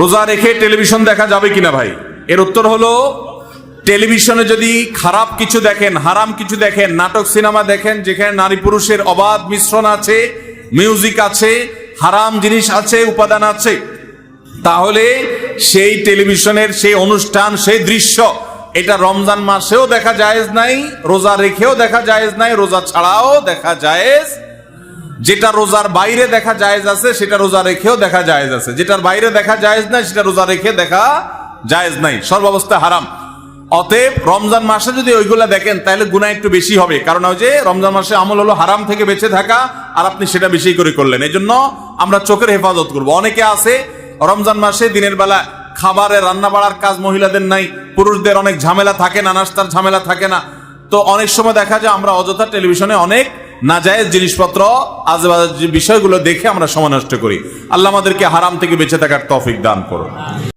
রোজা রেখে টেলিভিশন দেখা যাবে কিনা ভাই? এর উত্তর হলো, টেলিভিশনে যদি খারাপ কিছু দেখেন, হারাম কিছু দেখেন, নাটক, সিনেমা দেখেন, যেখানে নারী পুরুষের অবাধ মিশ্রণ আছে, মিউজিক আছে, হারাম জিনিস আছে, উপাদান আছে, তাহলে সেই টেলিভিশনের সেই অনুষ্ঠান, সেই দৃশ্য, এটা রমজান মাসেও দেখা জায়েজ নাই, রোজা রেখেও দেখা জায়েজ নাই, রোজা ছাড়াও দেখা জায়েজ যেটা রোজার বাইরে দেখা জায়েজ আছে, সেটা রোজা রেখেও দেখা জায়েজ আছে। যেটার বাইরে দেখা জায়েজ নাই, সেটা রোজা রেখে দেখা জায়েজ নাই। সর্বাবস্থা হারাম। অতএব রমজান মাসে যদি ওইগুলা দেখেন, তাহলে গুণা একটু বেশি হবে। কারণ ওই যে রমজান মাসে আমল হলো হারাম থেকে বেঁচে থাকা, আর আপনি সেটা বেশি করে করলেন। এই জন্য আমরা চোখের হেফাজত করব। অনেকে আছে, রমজান মাসে দিনের বেলা খাবারে রান্না বাড়ার কাজ মহিলাদের নাই, পুরুষদের অনেক ঝামেলা থাকে না, নাস্তার ঝামেলা থাকে না। তো অনেক সময় দেখা যায়, আমরা অযথা টেলিভিশনে অনেক নাজায়েজ জিনিসপত্র, আজেবাজে বিষয়গুলো দেখে আমরা সময় নষ্ট করি। আল্লাহ আমাদেরকে হারাম থেকে বেঁচে থাকার তৌফিক দান করুন।